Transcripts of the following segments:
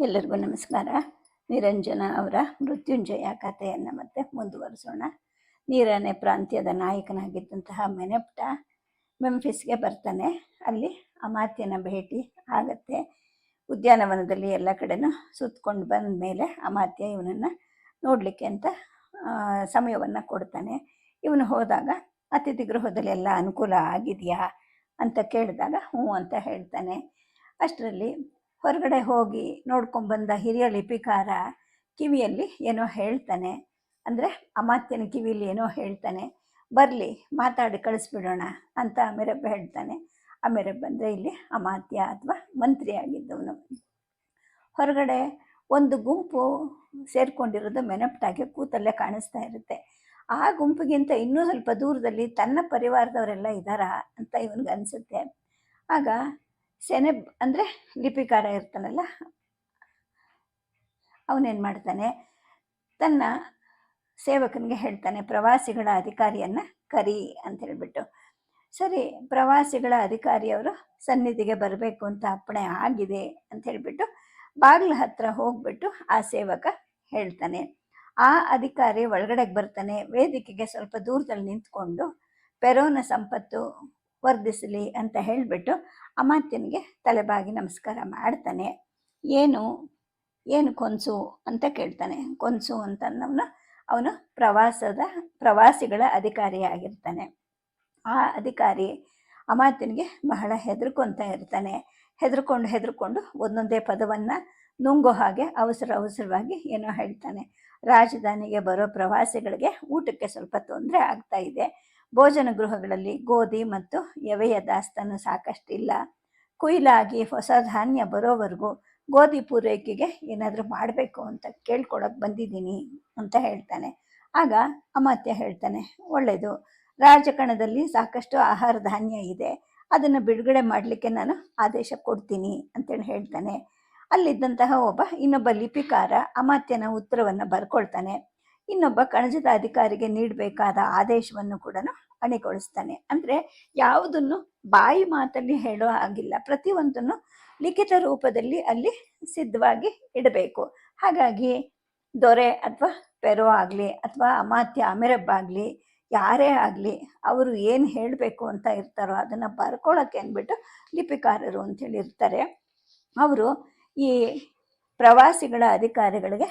ಎಲ್ಲರಿಗೂ ನಮಸ್ಕಾರ. ನಿರಂಜನ ಅವರ ಮೃತ್ಯುಂಜಯ ಕಥೆಯನ್ನು ಮತ್ತೆ ಮುಂದುವರಿಸೋಣ. ನೀರನೆ ಪ್ರಾಂತ್ಯದ ನಾಯಕನಾಗಿದ್ದಂತಹ ಮೆನೆಪ್ಟ ಮೆಂಫಿಸ್ಗೆ ಬರ್ತಾನೆ. ಅಲ್ಲಿ ಅಮಾತ್ಯನ ಭೇಟಿ ಆಗತ್ತೆ. ಉದ್ಯಾನವನದಲ್ಲಿ ಎಲ್ಲ ಕಡೆನೂ ಸುತ್ತಕೊಂಡು ಬಂದ ಮೇಲೆ ಅಮಾತ್ಯ ಇವನನ್ನು ನೋಡಲಿಕ್ಕೆ ಅಂತ ಸಮಯವನ್ನು ಕೊಡ್ತಾನೆ. ಇವನು ಹೋದಾಗ, ಅತಿಥಿ ಗೃಹದಲ್ಲಿ ಎಲ್ಲ ಅನುಕೂಲ ಆಗಿದೆಯಾ? ಅಂತ ಕೇಳಿದಾಗ, ಹ್ಞೂ ಅಂತ ಹೇಳ್ತಾನೆ. ಅಷ್ಟರಲ್ಲಿ ಹೊರಗಡೆ ಹೋಗಿ ನೋಡ್ಕೊಂಬಂದ ಹಿರಿಯ ಲಿಪಿಕಾರ ಕಿವಿಯಲ್ಲಿ ಏನೋ ಹೇಳ್ತಾನೆ. ಅಂದರೆ ಅಮಾತ್ಯನ ಕಿವಿಯಲ್ಲಿ ಏನೋ ಹೇಳ್ತಾನೆ. ಬರಲಿ, ಮಾತಾಡಿ, ಕಳಿಸ್ಬಿಡೋಣ ಅಂತ ಅಮಿರಬ್ಬ ಹೇಳ್ತಾನೆ. ಅಮಿರಬ್ಬ ಮೆರಬ್ಬ ಅಂದರೆ ಇಲ್ಲಿ ಅಮಾತ್ಯ ಅಥವಾ ಮಂತ್ರಿ ಆಗಿದ್ದವನು. ಹೊರಗಡೆ ಒಂದು ಗುಂಪು ಸೇರಿಕೊಂಡಿರೋದು ಮೆನಪ್ಟಾಗಿ ಕೂತಲ್ಲೇ ಕಾಣಿಸ್ತಾ ಇರುತ್ತೆ. ಆ ಗುಂಪಿಗಿಂತ ಇನ್ನೂ ಸ್ವಲ್ಪ ದೂರದಲ್ಲಿ ತನ್ನ ಪರಿವಾರದವರೆಲ್ಲ ಇದ್ದಾರಾ ಅಂತ ಇವನಿಗೆ ಅನಿಸುತ್ತೆ. ಆಗ ಸೆನೆಬ್ ಅಂದರೆ ಲಿಪಿಕಾರ ಇರ್ತಾನಲ್ಲ, ಅವನೇನು ಮಾಡ್ತಾನೆ? ತನ್ನ ಸೇವಕನಿಗೆ ಹೇಳ್ತಾನೆ, ಪ್ರವಾಸಿಗಳ ಅಧಿಕಾರಿಯನ್ನು ಕರಿ ಅಂತ ಹೇಳ್ಬಿಟ್ಟು. ಸರಿ, ಪ್ರವಾಸಿಗಳ ಅಧಿಕಾರಿಯವರು ಸನ್ನಿಧಿಗೆ ಬರಬೇಕು ಅಂತ ಅಪ್ಪಣೆ ಆಗಿದೆ ಅಂತ ಹೇಳಿಬಿಟ್ಟು ಬಾಗಿಲ ಹತ್ರ ಹೋಗ್ಬಿಟ್ಟು ಆ ಸೇವಕ ಹೇಳ್ತಾನೆ. ಆ ಅಧಿಕಾರಿ ಒಳಗಡೆಗೆ ಬರ್ತಾನೆ, ವೇದಿಕೆಗೆ ಸ್ವಲ್ಪ ದೂರದಲ್ಲಿ ನಿಂತ್ಕೊಂಡು ಪೆರೋನ ಸಂಪತ್ತು ವರ್ಧಿಸಲಿ ಅಂತ ಹೇಳಿಬಿಟ್ಟು ಅಮಾತ್ಯನಿಗೆ ತಲೆಬಾಗಿ ನಮಸ್ಕಾರ ಮಾಡ್ತಾನೆ. ಏನು? ಏನು ಕೊನ್ಸು ಅಂತ ಕೇಳ್ತಾನೆ. ಕೊನ್ಸು ಅಂತ ಅವನು ಪ್ರವಾಸದ, ಪ್ರವಾಸಿಗಳ ಅಧಿಕಾರಿಯಾಗಿರ್ತಾನೆ ಆ ಅಧಿಕಾರಿ ಅಮಾತ್ಯನಿಗೆ ಬಹಳ ಹೆದರ್ಕೊತ ಇರ್ತಾನೆ. ಹೆದರ್ಕೊಂಡು ಹೆದರ್ಕೊಂಡು ಒಂದೊಂದೇ ಪದವನ್ನು ನುಂಗೋ ಹಾಗೆ ಅವಸರ ಅವಸರವಾಗಿ ಏನೋ ಹೇಳ್ತಾನೆ. ರಾಜಧಾನಿಗೆ ಬರೋ ಪ್ರವಾಸಿಗಳಿಗೆ ಊಟಕ್ಕೆ ಸ್ವಲ್ಪ ತೊಂದರೆ ಆಗ್ತಾ ಇದೆ. ಭೋಜನ ಗೃಹಗಳಲ್ಲಿ ಗೋಧಿ ಮತ್ತು ಎವೆಯ ದಾಸ್ತಾನು ಸಾಕಷ್ಟಿಲ್ಲ. ಕುಯ್ಲಾಗಿ ಹೊಸ ಧಾನ್ಯ ಬರೋವರೆಗೂ ಗೋಧಿ ಪೂರೈಕೆಗೆ ಏನಾದರೂ ಮಾಡಬೇಕು ಅಂತ ಕೇಳ್ಕೊಳಕ್ಕೆ ಬಂದಿದ್ದೀನಿ ಅಂತ ಹೇಳ್ತಾನೆ. ಆಗ ಅಮಾತ್ಯ ಹೇಳ್ತಾನೆ ಒಳ್ಳೆಯದು ರಾಜಕಣದಲ್ಲಿ ಸಾಕಷ್ಟು ಆಹಾರ ಧಾನ್ಯ ಇದೆ. ಅದನ್ನು ಬಿಡುಗಡೆ ಮಾಡಲಿಕ್ಕೆ ನಾನು ಆದೇಶ ಕೊಡ್ತೀನಿ ಅಂತೇಳಿ ಹೇಳ್ತಾನೆ. ಅಲ್ಲಿದ್ದಂತಹ ಒಬ್ಬ ಇನ್ನೊಬ್ಬ ಲಿಪಿಕಾರ ಅಮಾತ್ಯನ ಉತ್ತರವನ್ನು ಬರ್ಕೊಳ್ತಾನೆ. ಇನ್ನೊಬ್ಬ ಕಣಜದ ಅಧಿಕಾರಿಗೆ ನೀಡಬೇಕಾದ ಆದೇಶವನ್ನು ಕೂಡ ಅಣಿಗೊಳಿಸ್ತಾನೆ. ಅಂದರೆ ಯಾವುದನ್ನು ಬಾಯಿ ಮಾತಲ್ಲಿ ಹೇಳೋ ಹಾಗಿಲ್ಲ. ಪ್ರತಿಯೊಂದನ್ನು ಲಿಖಿತ ರೂಪದಲ್ಲಿ ಅಲ್ಲಿ ಸಿದ್ಧವಾಗಿ ಇಡಬೇಕು. ಹಾಗಾಗಿ ದೊರೆ ಅಥವಾ ಪೆರೋ ಆಗಲಿ ಅಥವಾ ಅಮಾತ್ಯ, ಅಮೆರಬ್ ಆಗಲಿ, ಯಾರೇ ಆಗಲಿ ಅವರು ಏನು ಹೇಳಬೇಕು ಅಂತ ಇರ್ತಾರೋ ಅದನ್ನು ಬರ್ಕೊಳ್ಳೋಕ್ಕೆ ಅಂದ್ಬಿಟ್ಟು ಲಿಪಿಕಾರರು ಅಂತೇಳಿ ಇರ್ತಾರೆ. ಅವರು ಈ ಪ್ರವಾಸಿಗಳ ಅಧಿಕಾರಿಗಳಿಗೆ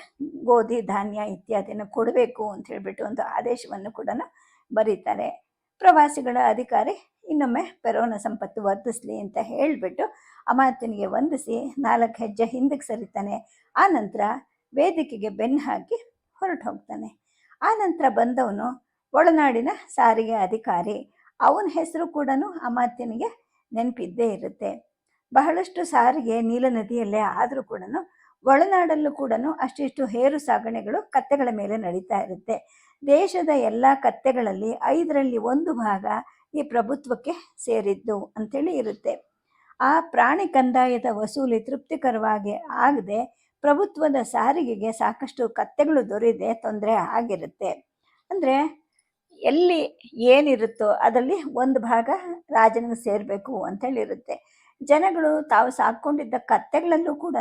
ಗೋಧಿ, ಧಾನ್ಯ ಇತ್ಯಾದಿನ ಕೊಡಬೇಕು ಅಂತ ಹೇಳ್ಬಿಟ್ಟು ಒಂದು ಆದೇಶವನ್ನು ಕೂಡ ಬರೀತಾರೆ. ಪ್ರವಾಸಿಗಳ ಅಧಿಕಾರಿ ಇನ್ನೊಮ್ಮೆ ಪೆರೋನ ಸಂಪತ್ತು ವರ್ಧಿಸ್ಲಿ ಅಂತ ಹೇಳಿಬಿಟ್ಟು ಅಮಾತ್ಯನಿಗೆ ವಂದಿಸಿ ನಾಲ್ಕು ಹೆಜ್ಜೆ ಹಿಂದಕ್ಕೆ ಸರಿತಾನೆ. ಆ ನಂತರ ವೇದಿಕೆಗೆ ಬೆನ್ನು ಹಾಕಿ ಹೊರಟು ಹೋಗ್ತಾನೆ ಆ ನಂತರ ಬಂದವನು ಒಳನಾಡಿನ ಸಾರಿಗೆ ಅಧಿಕಾರಿ. ಅವನ ಹೆಸರು ಕೂಡ ಅಮಾತ್ಯನಿಗೆ ನೆನಪಿದ್ದೇ ಇರುತ್ತೆ. ಬಹಳಷ್ಟು ಸಾರಿಗೆ ನೀಲನದಿಯಲ್ಲೇ ಆದರೂ ಕೂಡ ಒಳನಾಡಲ್ಲೂ ಕೂಡ ಅಷ್ಟಿಷ್ಟು ಹೇರು ಸಾಗಣೆಗಳು ಕತ್ತೆಗಳ ಮೇಲೆ ನಡೀತಾ ಇರುತ್ತೆ. ದೇಶದ ಎಲ್ಲ ಕತ್ತೆಗಳಲ್ಲಿ ಐದರಲ್ಲಿ ಒಂದು ಭಾಗ ಈ ಪ್ರಭುತ್ವಕ್ಕೆ ಸೇರಿದ್ದು ಅಂತೇಳಿ ಇರುತ್ತೆ. ಆ ಪ್ರಾಣಿ ಕಂದಾಯದ ವಸೂಲಿ ತೃಪ್ತಿಕರವಾಗಿ ಆಗದೆ ಪ್ರಭುತ್ವದ ಸಾರಿಗೆಗೆ ಸಾಕಷ್ಟು ಕತ್ತೆಗಳು ದೊರೆಯದೆ ತೊಂದರೆ ಆಗಿರುತ್ತೆ. ಅಂದರೆ ಎಲ್ಲಿ ಏನಿರುತ್ತೋ ಅದರಲ್ಲಿ ಒಂದು ಭಾಗ ರಾಜನಿಗೆ ಸೇರಬೇಕು ಅಂತೇಳಿರುತ್ತೆ ಜನಗಳು ತಾವು ಸಾಕೊಂಡಿದ್ದ ಕತ್ತೆಗಳಲ್ಲೂ ಕೂಡ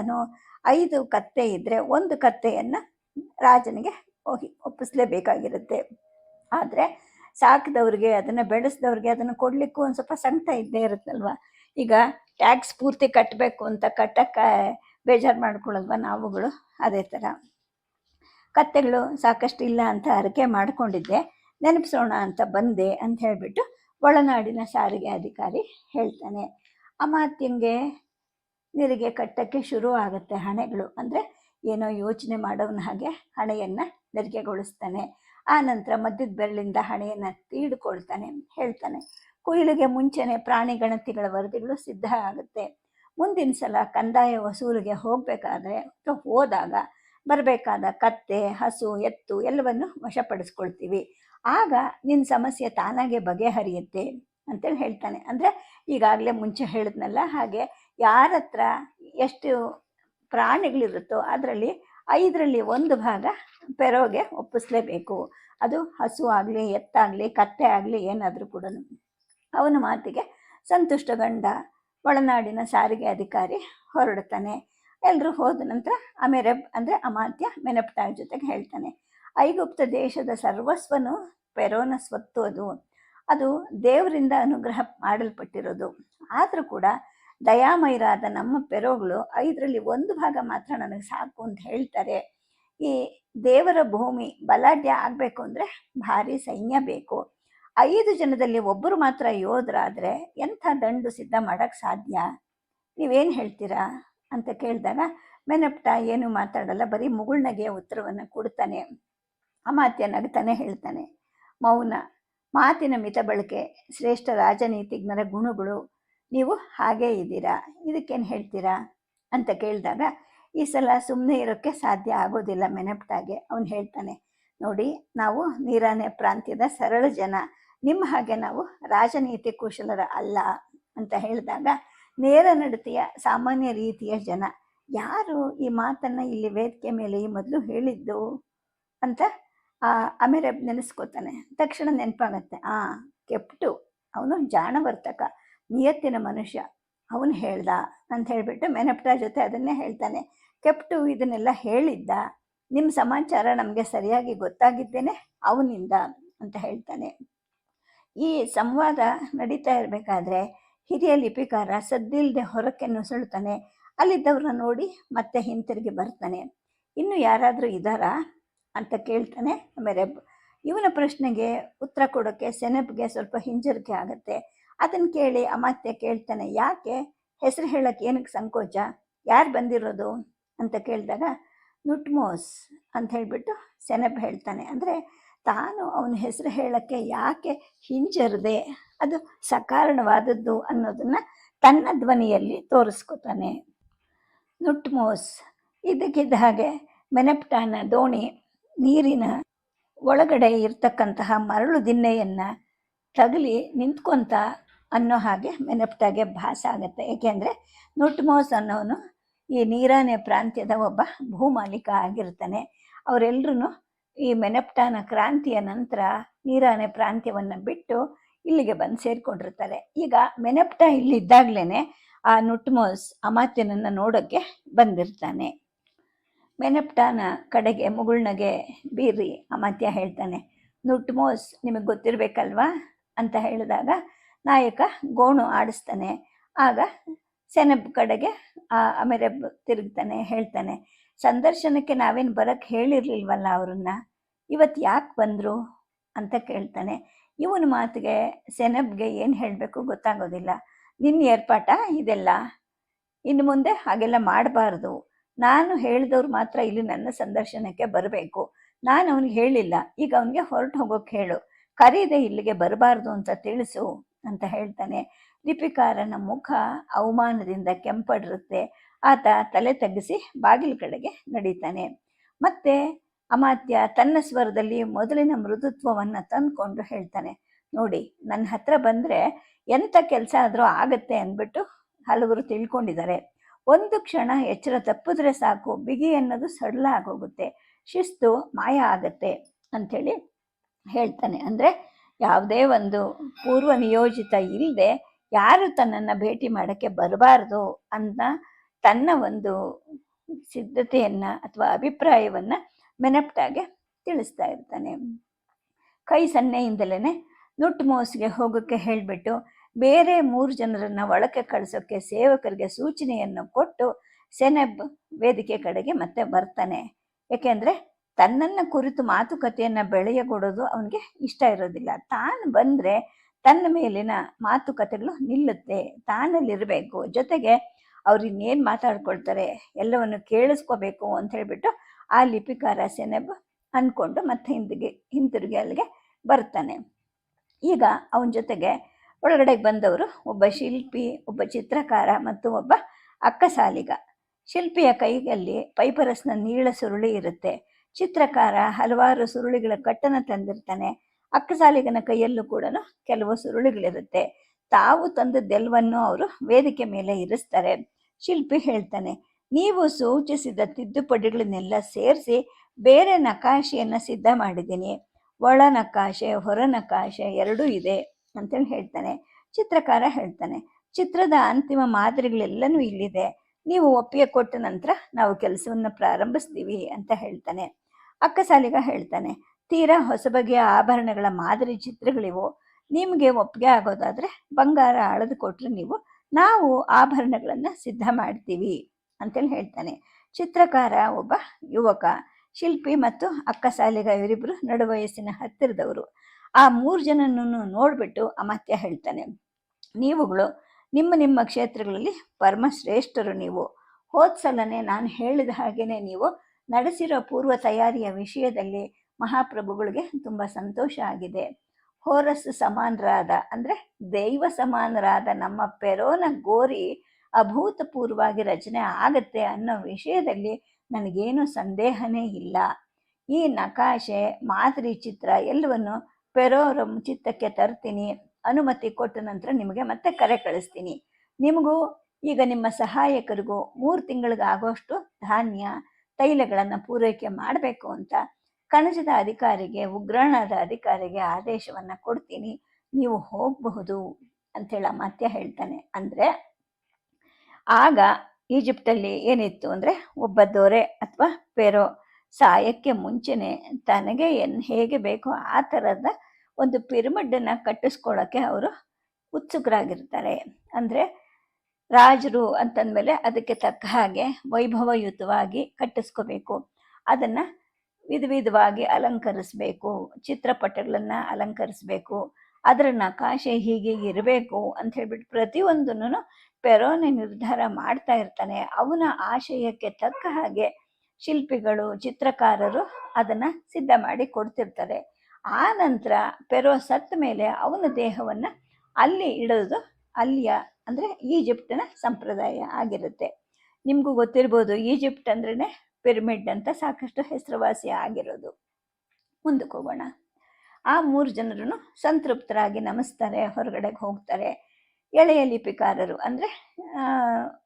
ಐದು ಕತ್ತೆ ಇದ್ದರೆ ಒಂದು ಕತ್ತೆಯನ್ನು ರಾಜನಿಗೆ ಹೋಗಿ ಒಪ್ಪಿಸ್ಲೇಬೇಕಾಗಿರುತ್ತೆ. ಆದರೆ ಸಾಕಿದವ್ರಿಗೆ ಅದನ್ನು ಬೆಳೆಸಿದವ್ರಿಗೆ ಅದನ್ನು ಕೊಡಲಿಕ್ಕೂ ಒಂದು ಸ್ವಲ್ಪ ಸಂಕಟ ಇದ್ದೇ ಇರುತ್ತಲ್ವ? ಈಗ ಟ್ಯಾಕ್ಸ್ ಪೂರ್ತಿ ಕಟ್ಟಬೇಕು ಅಂತ ಕಟ್ಟಕ್ಕೆ ಬೇಜಾರು ಮಾಡ್ಕೊಳ್ಳಲ್ವ ನಾವುಗಳು? ಅದೇ ಥರ ಕತ್ತೆಗಳು ಸಾಕಷ್ಟು ಇಲ್ಲ ಅಂತ ಅರಕೆ ಮಾಡಿಕೊಂಡಿದ್ದೆ. ನೆನಪಿಸೋಣ ಅಂತ ಬಂದೆ ಅಂತ ಹೇಳಿಬಿಟ್ಟು ಒಳನಾಡಿನ ಸಾರಿಗೆ ಅಧಿಕಾರಿ ಹೇಳ್ತಾನೆ. ಅಮಾತ್ಯಂಗೆ ನಿರಿಗೆ ಕಟ್ಟಕ್ಕೆ ಶುರು ಆಗುತ್ತೆ ಹಣೆಗಳು. ಅಂದರೆ ಏನೋ ಯೋಚನೆ ಮಾಡೋವನ ಹಾಗೆ ಹಣೆಯನ್ನು ನೆರಿಗೆಗೊಳಿಸ್ತಾನೆ. ಆ ನಂತರ ಮಧ್ಯದ ಬೆರಳಿಂದ ಹಣೆಯನ್ನು ತೀಡ್ಕೊಳ್ತಾನೆ, ಹೇಳ್ತಾನೆ. ಕೊಯ್ಲಿಗೆ ಮುಂಚೆನೆ ಪ್ರಾಣಿ ಗಣತಿಗಳ ವರದಿಗಳು ಸಿದ್ಧ ಆಗುತ್ತೆ. ಮುಂದಿನ ಸಲ ಕಂದಾಯ ವಸೂಲಿಗೆ ಹೋಗಬೇಕಾದ್ರೆ ಹೋದಾಗ ಬರಬೇಕಾದ ಕತ್ತೆ, ಹಸು, ಎತ್ತು ಎಲ್ಲವನ್ನು ವಶಪಡಿಸ್ಕೊಳ್ತೀವಿ. ಆಗ ನಿನ್ನ ಸಮಸ್ಯೆ ತಾನಾಗೆ ಬಗೆಹರಿಯುತ್ತೆ ಅಂತೇಳಿ ಹೇಳ್ತಾನೆ. ಅಂದರೆ ಈಗಾಗಲೇ ಮುಂಚೆ ಹೇಳಿದ್ನಲ್ಲ ಹಾಗೆ ಯಾರ ಹತ್ರ ಎಷ್ಟು ಪ್ರಾಣಿಗಳಿರುತ್ತೋ ಅದರಲ್ಲಿ ಐದರಲ್ಲಿ ಒಂದು ಭಾಗ ಪೆರೋಗೆ ಒಪ್ಪಿಸ್ಲೇಬೇಕು. ಅದು ಹಸು ಆಗಲಿ, ಎತ್ತಾಗಲಿ, ಕತ್ತೆ ಆಗಲಿ ಏನಾದರೂ ಕೂಡ ಅವನ ಮಾತಿಗೆ ಸಂತುಷ್ಟಗೊಂಡ ಒಳನಾಡಿನ ಸಾರಿಗೆ ಅಧಿಕಾರಿ ಹೊರಡ್ತಾನೆ ಎಲ್ಲರೂ ಹೋದ ನಂತರ ಅಮೆರೆಬ್ ಅಂದರೆ ಅಮಾತ್ಯ ಮೆನಪ್ಟಾಳ ಜೊತೆಗೆ ಹೇಳ್ತಾನೆ. ಐಗುಪ್ತ ದೇಶದ ಸರ್ವಸ್ವನು ಪೆರೋನ ಸ್ವತ್ತು ಅದು. ಅದು ದೇವರಿಂದ ಅನುಗ್ರಹ ಮಾಡಲ್ಪಟ್ಟಿರೋದು. ಆದರೂ ಕೂಡ ದಯಾಮಯರಾದ ನಮ್ಮ ಪೆರೋಗಳು ಐದರಲ್ಲಿ ಒಂದು ಭಾಗ ಮಾತ್ರ ನನಗೆ ಸಾಕು ಅಂತ ಹೇಳ್ತಾರೆ. ಈ ದೇವರ ಭೂಮಿ ಬಲಾಢ್ಯ ಆಗಬೇಕು ಅಂದರೆ ಭಾರಿ ಸೈನ್ಯ ಬೇಕು. ಐದು ಜನದಲ್ಲಿ ಒಬ್ಬರು ಮಾತ್ರ ಯೋಧರಾದರೆ ಎಂಥ ದಂಡು ಸಿದ್ಧ ಮಾಡೋಕ್ಕೆ ಸಾಧ್ಯ? ನೀವೇನು ಹೇಳ್ತೀರಾ? ಅಂತ ಕೇಳಿದಾಗ ಮೆನಪ್ಟ ಏನು ಮಾತಾಡಲ್ಲ, ಬರೀ ಮುಗುಳ್ನಗೆ ಉತ್ತರವನ್ನು ಕೊಡ್ತಾನೆ. ಅಮಾತ್ಯ ನಗ್ತಾನೆ ಹೇಳ್ತಾನೆ. ಮೌನ, ಮಾತಿನ ಮಿತ ಬಳಕೆ ಶ್ರೇಷ್ಠ ರಾಜನೀತಿಜ್ಞರ ಗುಣಗಳು ನೀವು ಹಾಗೇ ಇದ್ದೀರಾ? ಇದಕ್ಕೇನು ಹೇಳ್ತೀರಾ? ಅಂತ ಕೇಳಿದಾಗ, ಈ ಸಲ ಸುಮ್ಮನೆ ಇರೋಕ್ಕೆ ಸಾಧ್ಯ ಆಗೋದಿಲ್ಲ ಮೆನಪ್ಟಾಗೆ ಅವನು ಹೇಳ್ತಾನೆ, ನೋಡಿ, ನಾವು ನೀರಾನೆ ಪ್ರಾಂತ್ಯದ ಸರಳ ಜನ. ನಿಮ್ಮ ಹಾಗೆ ನಾವು ರಾಜನೀತಿ ಕುಶಲರ ಅಲ್ಲ ಅಂತ ಹೇಳಿದಾಗ, ನೇರ ನಡತೆಯ ಸಾಮಾನ್ಯ ರೀತಿಯ ಜನ. ಯಾರು ಈ ಮಾತನ್ನು ಇಲ್ಲಿ ವೇದಿಕೆ ಮೇಲೆ ಈ ಮೊದಲು ಹೇಳಿದ್ದು? ಅಂತ, ಆ ಅಮೀರಬ್ ನೆನೆಸ್ಕೋತಾನೆ. ತಕ್ಷಣ ನೆನಪಾಗತ್ತೆ, ಆ, ಕೆಪ್ಟು. ಅವನು ಜಾಣವರ್ತಕ. ನಿಯತ್ತಿನ ಮನುಷ್ಯ. ಅವನು ಹೇಳ್ದ ಅಂತ ಹೇಳಿಬಿಟ್ಟು ಮೆನಪ್ಟ ಜೊತೆ ಅದನ್ನೇ ಹೇಳ್ತಾನೆ. ಕೆಪ್ಟು ಇದನ್ನೆಲ್ಲ ಹೇಳಿದ್ದ ನಿಮ್ಮ ಸಮಾಚಾರ ನಮಗೆ ಸರಿಯಾಗಿ ಗೊತ್ತಾಗಿದ್ದೇನೆ, ಅವನಿಂದ ಅಂತ ಹೇಳ್ತಾನೆ. ಈ ಸಂವಾದ ನಡೀತಾ ಇರಬೇಕಾದ್ರೆ ಹಿರಿಯ ಲಿಪಿಕಾರ ಸದ್ದಿಲ್ಲದೆ ಹೊರಕ್ಕೆ ನುಸುಳ್ತಾನೆ. ಅಲ್ಲಿದ್ದವ್ರನ್ನ ನೋಡಿ ಮತ್ತೆ ಹಿಂತಿರುಗಿ ಬರ್ತಾನೆ. ಇನ್ನು ಯಾರಾದರೂ ಇದ್ದಾರಾ ಅಂತ ಕೇಳ್ತಾನೆ. ಮೆರೆಬ್ ಇವನ ಪ್ರಶ್ನೆಗೆ ಉತ್ತರ ಕೊಡೋಕ್ಕೆ ಸೆನಪ್ಗೆ ಸ್ವಲ್ಪ ಹಿಂಜರಿಕೆ ಆಗುತ್ತೆ. ಅದನ್ನು ಕೇಳಿ ಅಮಾತ್ಯ ಕೇಳ್ತಾನೆ, ಯಾಕೆ? ಹೆಸರು ಹೇಳಕ್ಕೆ ಏನಕ್ಕೆ ಸಂಕೋಚ? ಯಾರು ಬಂದಿರೋದು? ಅಂತ ಕೇಳಿದಾಗ, ನುಟ್ಮೋಸ್ ಅಂತ ಹೇಳಿಬಿಟ್ಟು ಸೆನಪ್ ಹೇಳ್ತಾನೆ. ಅಂದರೆ ತಾನು ಅವನ ಹೆಸರು ಹೇಳಕ್ಕೆ ಯಾಕೆ ಹಿಂಜರದೆ? ಅದು ಸಕಾರಣವಾದದ್ದು ಅನ್ನೋದನ್ನು ತನ್ನ ಧ್ವನಿಯಲ್ಲಿ ತೋರಿಸ್ಕೊತಾನೆ. ನುಟ್ಮೋಸ್ ಇದಕ್ಕಿದ್ದ ಹಾಗೆ ಮೆನಪ್ಟಾನ ದೋಣಿ ನೀರಿನ ಒಳಗಡೆ ಇರ್ತಕ್ಕಂತಹ ಮರಳು ದಿನ್ನೆಯನ್ನು ತಗಲಿ ನಿಂತ್ಕೊಂತ ಅನ್ನೋ ಹಾಗೆ ಮೆನಪ್ಟಾಗೆ ಭಾಸ ಆಗುತ್ತೆ. ಏಕೆಂದರೆ ನುಟ್ಮೋಸ್ ಅನ್ನೋನು ಈ ನೀರಾನೆ ಪ್ರಾಂತ್ಯದ ಒಬ್ಬ ಭೂಮಾಲೀಕ ಆಗಿರ್ತಾನೆ. ಅವರೆಲ್ಲರೂ ಈ ಮೆನಪ್ಟಾನ ಕ್ರಾಂತಿಯ ನಂತರ ನೀರಾನೆ ಪ್ರಾಂತ್ಯವನ್ನು ಬಿಟ್ಟು ಇಲ್ಲಿಗೆ ಬಂದು ಸೇರಿಕೊಂಡಿರ್ತಾರೆ. ಈಗ ಮೆನಪ್ಟ ಇಲ್ಲಿದ್ದಾಗಲೇ ಆ ನುಟ್ಮೋಸ್ ಅಮಾತ್ಯನನ್ನು ನೋಡೋಕ್ಕೆ ಬಂದಿರ್ತಾನೆ. ಮೆನಪ್ಟಾನ ಕಡೆಗೆ ಮುಗುಳ್ನಗೆ ಬೀರಿ ಅಮಾತ್ಯ ಹೇಳ್ತಾನೆ ನುಟ್ಮೋಸ್ ನಿಮಗೆ ಗೊತ್ತಿರಬೇಕಲ್ವಾ? ಅಂತ ಹೇಳಿದಾಗ ನಾಯಕ ಗೋಣು ಆಡಿಸ್ತಾನೆ. ಆಗ ಸೆನಬ್ ಕಡೆಗೆ, ಆ ಆಮೇಲೆ ತಿರುಗ್ತಾನೆ, ಹೇಳ್ತಾನೆ, ಸಂದರ್ಶನಕ್ಕೆ ನಾವೇನು ಬರಕ್ಕೆ ಹೇಳಿರ್ಲಿಲ್ವಲ್ಲ ಅವ್ರನ್ನ? ಇವತ್ತು ಯಾಕೆ ಬಂದರು? ಅಂತ ಕೇಳ್ತಾನೆ. ಇವನ ಮಾತಿಗೆ ಸೆನಬ್ಗೆ ಏನು ಹೇಳಬೇಕು ಗೊತ್ತಾಗೋದಿಲ್ಲ. ನಿನ್ನ ಏರ್ಪಾಟ ಇದೆಲ್ಲ? ಇನ್ನು ಮುಂದೆ ಹಾಗೆಲ್ಲ ಮಾಡಬಾರ್ದು. ನಾನು ಹೇಳಿದವ್ರು ಮಾತ್ರ ಇಲ್ಲಿ ನನ್ನ ಸಂದರ್ಶನಕ್ಕೆ ಬರಬೇಕು. ನಾನು ಅವನಿಗೆ ಹೇಳಿಲ್ಲ. ಈಗ ಅವನಿಗೆ ಹೊರಟು ಹೋಗೋಕೆ ಹೇಳು. ಕರೀದೆ ಇಲ್ಲಿಗೆ ಬರಬಾರ್ದು ಅಂತ ತಿಳಿಸು. ಅಂತ ಹೇಳ್ತಾನೆ. ಲಿಪಿಕಾರನ ಮುಖ ಅವಮಾನದಿಂದ ಕೆಂಪಡಿರುತ್ತೆ. ಆತ ತಲೆ ತಗ್ಗಿಸಿ ಬಾಗಿಲ ಕಡೆಗೆ ನಡೀತಾನೆ. ಮತ್ತೆ ಅಮಾತ್ಯ ತನ್ನ ಸ್ವರದಲ್ಲಿ ಮೊದಲಿನ ಮೃದುತ್ವವನ್ನು ತಂದ್ಕೊಂಡು ಹೇಳ್ತಾನೆ. ನೋಡಿ ನನ್ನ ಹತ್ರ ಬಂದರೆ ಎಂಥ ಕೆಲಸ ಆದರೂ ಆಗತ್ತೆ ಅಂದ್ಬಿಟ್ಟು ಹಲವರು ತಿಳ್ಕೊಂಡಿದ್ದಾರೆ. ಒಂದು ಕ್ಷಣ ಎಚ್ಚರ ತಪ್ಪಿದ್ರೆ ಸಾಕು, ಬಿಗಿ ಅನ್ನೋದು ಸಡಲ ಆಗೋಗುತ್ತೆ. ಶಿಸ್ತು ಮಾಯ ಆಗತ್ತೆ ಅಂಥೇಳಿ ಹೇಳ್ತಾನೆ. ಅಂದರೆ ಯಾವುದೇ ಒಂದು ಪೂರ್ವ ನಿಯೋಜಿತ ಇಲ್ಲದೆ ಯಾರು ತನ್ನನ್ನು ಭೇಟಿ ಮಾಡೋಕ್ಕೆ ಬರಬಾರ್ದು ಅಂತ ತನ್ನ ಒಂದು ಸಿದ್ಧತೆಯನ್ನು ಅಥವಾ ಅಭಿಪ್ರಾಯವನ್ನು ಮೆನಪ್ಟಾಗೆ ತಿಳಿಸ್ತಾ ಇರ್ತಾನೆ. ಕೈ ಸನ್ನೆಯಿಂದಲೇ ನುಟ್ ಮೋಸ್ಗೆ ಹೋಗೋಕ್ಕೆ ಹೇಳಿಬಿಟ್ಟು ಬೇರೆ ಮೂರು ಜನರನ್ನು ಒಳಕ್ಕೆ ಕಳಿಸೋಕ್ಕೆ ಸೇವಕರಿಗೆ ಸೂಚನೆಯನ್ನು ಕೊಟ್ಟು ಸೆನೆಬ್ ವೇದಿಕೆ ಕಡೆಗೆ ಮತ್ತೆ ಬರ್ತಾನೆ. ಯಾಕೆಂದರೆ ತನ್ನನ್ನು ಕುರಿತು ಮಾತುಕತೆಯನ್ನು ಬೆಳೆಯಗೊಡೋದು ಅವನಿಗೆ ಇಷ್ಟ ಇರೋದಿಲ್ಲ. ತಾನು ಬಂದರೆ ತನ್ನ ಮೇಲಿನ ಮಾತುಕತೆಗಳು ನಿಲ್ಲುತ್ತೆ. ತಾನಲ್ಲಿರಬೇಕು. ಜೊತೆಗೆ ಅವ್ರು ಇನ್ನೇನು ಮಾತಾಡ್ಕೊಳ್ತಾರೆ, ಎಲ್ಲವನ್ನು ಕೇಳಿಸ್ಕೋಬೇಕು ಅಂತ ಹೇಳಿಬಿಟ್ಟು ಆ ಲಿಪಿಕಾರ ಸೆನೆಬ್ ಅಂದ್ಕೊಂಡು ಮತ್ತೆ ಹಿಂದಿಗೆ, ಹಿಂತಿರುಗಿ ಅಲ್ಲಿಗೆ ಬರ್ತಾನೆ. ಈಗ ಅವನ ಜೊತೆಗೆ ಒಳಗಡೆಗೆ ಬಂದವರು ಒಬ್ಬ ಶಿಲ್ಪಿ, ಒಬ್ಬ ಚಿತ್ರಕಾರ ಮತ್ತು ಒಬ್ಬ ಅಕ್ಕಸಾಲಿಗ. ಶಿಲ್ಪಿಯ ಕೈಯಲ್ಲಿ ಪೈಪರಸ್ನ ನೀಳ ಸುರುಳಿ ಇರುತ್ತೆ. ಚಿತ್ರಕಾರ ಹಲವಾರು ಸುರುಳಿಗಳ ಕಟ್ಟನ ತಂದಿರ್ತಾನೆ. ಅಕ್ಕಸಾಲಿಗನ ಕೈಯಲ್ಲೂ ಕೂಡ ಕೆಲವು ಸುರುಳಿಗಳಿರುತ್ತೆ. ತಾವು ತಂದದ್ದೆಲ್ಲವನ್ನು ಅವರು ವೇದಿಕೆ ಮೇಲೆ ಇರಿಸ್ತಾರೆ. ಶಿಲ್ಪಿ ಹೇಳ್ತಾನೆ, ನೀವು ಸೂಚಿಸಿದ ತಿದ್ದುಪಡಿಗಳನ್ನೆಲ್ಲ ಸೇರಿಸಿ ಬೇರೆ ನಕಾಶೆಯನ್ನು ಸಿದ್ಧ ಮಾಡಿದ್ದೀನಿ. ಒಳ ನಕಾಶೆ, ಹೊರ ನಕಾಶೆ ಎರಡೂ ಇದೆ ಅಂತೇಳಿ ಹೇಳ್ತಾನೆ. ಚಿತ್ರಕಾರ ಹೇಳ್ತಾನೆ, ಚಿತ್ರದ ಅಂತಿಮ ಮಾದರಿಗಳೆಲ್ಲನೂ ಇಲ್ಲಿದೆ. ನೀವು ಒಪ್ಪಿಗೆ ಕೊಟ್ಟ ನಂತರ ನಾವು ಕೆಲಸವನ್ನು ಪ್ರಾರಂಭಿಸ್ತೀವಿ ಅಂತ ಹೇಳ್ತಾನೆ. ಅಕ್ಕಸಾಲಿಗ ಹೇಳ್ತಾನೆ, ತೀರಾ ಹೊಸ ಬಗೆಯ ಆಭರಣಗಳ ಮಾದರಿ ಚಿತ್ರಗಳಿವು. ನಿಮಗೆ ಒಪ್ಪಿಗೆ ಆಗೋದಾದ್ರೆ ಬಂಗಾರ ಅಳೆದು ಕೊಟ್ರೆ ನೀವು, ನಾವು ಆಭರಣಗಳನ್ನು ಸಿದ್ಧ ಮಾಡ್ತೀವಿ ಅಂತೇಳಿ ಹೇಳ್ತಾನೆ. ಚಿತ್ರಕಾರ ಒಬ್ಬ ಯುವಕ, ಶಿಲ್ಪಿ ಮತ್ತು ಅಕ್ಕಸಾಲಿಗ ಇವರಿಬ್ಬರು ನಡುವಯಸ್ಸಿನ ಹತ್ತಿರದವರು. ಆ ಮೂರು ಜನನನ್ನು ನೋಡಿಬಿಟ್ಟು ಅಮಾತ್ಯ ಹೇಳ್ತಾನೆ, ನೀವುಗಳು ನಿಮ್ಮ ನಿಮ್ಮ ಕ್ಷೇತ್ರಗಳಲ್ಲಿ ಪರಮಶ್ರೇಷ್ಠರು ನೀವು. ಹೋದ್ಸಲನೆ ನಾನು ಹೇಳಿದ ಹಾಗೇನೆ ನೀವು ನಡೆಸಿರೋ ಪೂರ್ವ ತಯಾರಿಯ ವಿಷಯದಲ್ಲಿ ಮಹಾಪ್ರಭುಗಳಿಗೆ ತುಂಬ ಸಂತೋಷ ಆಗಿದೆ. ಹೋರಸ್ ಸಮಾನರಾದ, ಅಂದರೆ ದೈವ ಸಮಾನರಾದ ನಮ್ಮ ಪೆರೋನ ಗೋರಿ ಅಭೂತಪೂರ್ವವಾಗಿ ರಚನೆ ಆಗತ್ತೆ ಅನ್ನೋ ವಿಷಯದಲ್ಲಿ ನನಗೇನು ಸಂದೇಹನೇ ಇಲ್ಲ. ಈ ನಕಾಶೆ ಮಾದರಿ ಚಿತ್ರ ಎಲ್ಲವನ್ನು ಪೆರೋರ ಚಿತ್ತಕ್ಕೆ ತರ್ತೀನಿ. ಅನುಮತಿ ಕೊಟ್ಟ ನಂತರ ನಿಮಗೆ ಮತ್ತೆ ಕರೆ ಕಳಿಸ್ತೀನಿ. ನಿಮಗೂ, ಈಗ ನಿಮ್ಮ ಸಹಾಯಕರಿಗೂ ಮೂರು ತಿಂಗಳಿಗಾಗೋಷ್ಟು ಧಾನ್ಯ ತೈಲಗಳನ್ನು ಪೂರೈಕೆ ಮಾಡಬೇಕು ಅಂತ ಕಣಜದ ಅಧಿಕಾರಿಗೆ, ಉಗ್ರಾಣದ ಅಧಿಕಾರಿಗೆ ಆದೇಶವನ್ನು ಕೊಡ್ತೀನಿ. ನೀವು ಹೋಗಬಹುದು ಅಂಥೇಳಿ ಅಮಾತ್ಯ ಹೇಳ್ತಾನೆ. ಅಂದರೆ ಆಗ ಈಜಿಪ್ಟಲ್ಲಿ ಏನಿತ್ತು ಅಂದರೆ ಒಬ್ಬ ದೊರೆ ಅಥವಾ ಪೆರೋ ಸಾಯಕ್ಕೆ ಮುಂಚೆನೆ ತನಗೆ ಎನ್ ಹೇಗೆ ಬೇಕೋ ಆ ಥರದ ಒಂದು ಪಿರಮಿಡನ್ನು ಕಟ್ಟಿಸ್ಕೊಳ್ಳೋಕ್ಕೆ ಅವರು ಉತ್ಸುಕರಾಗಿರ್ತಾರೆ. ಅಂದರೆ ರಾಜರು ಅಂತಂದಮೇಲೆ ಅದಕ್ಕೆ ತಕ್ಕ ಹಾಗೆ ವೈಭವಯುತವಾಗಿ ಕಟ್ಟಿಸ್ಕೋಬೇಕು. ಅದನ್ನು ವಿಧ ವಿಧವಾಗಿ ಅಲಂಕರಿಸಬೇಕು, ಚಿತ್ರಪಟಗಳನ್ನು ಅಲಂಕರಿಸಬೇಕು ಅದರ ನಕಾಶೆ ಹೀಗೆ ಇರಬೇಕು ಅಂತ ಹೇಳ್ಬಿಟ್ಟು ಪ್ರತಿಯೊಂದನ್ನು ಪೆರೋನೆ ನಿರ್ಧಾರ ಮಾಡ್ತಾ ಇರ್ತಾನೆ. ಅವನ ಆಶಯಕ್ಕೆ ತಕ್ಕ ಹಾಗೆ ಶಿಲ್ಪಿಗಳು, ಚಿತ್ರಕಾರರು ಅದನ್ನು ಸಿದ್ಧ ಮಾಡಿ ಕೊಡ್ತಿರ್ತಾರೆ. ಆ ನಂತರ ಪೆರೋ ಸತ್ತ ಮೇಲೆ ಅವನ ದೇಹವನ್ನು ಅಲ್ಲಿ ಇಡೋದು ಅಲ್ಲಿಯ ಅಂದರೆ ಈಜಿಪ್ಟಿನ ಸಂಪ್ರದಾಯ ಆಗಿರುತ್ತೆ. ನಿಮಗೂ ಗೊತ್ತಿರ್ಬೋದು, ಈಜಿಪ್ಟ್ ಅಂದ್ರೇ ಪಿರಮಿಡ್ ಅಂತ ಸಾಕಷ್ಟು ಹೆಸರುವಾಸಿ ಆಗಿರೋದು. ಮುಂದಕ್ಕೆ ಹೋಗೋಣ. ಆ ಮೂರು ಜನರು ಸಂತೃಪ್ತರಾಗಿ ನಮಿಸ್ತಾರೆ, ಹೊರಗಡೆಗೆ ಹೋಗ್ತಾರೆ. ಎಳೆಯ ಲಿಪಿಕಾರರು ಅಂದರೆ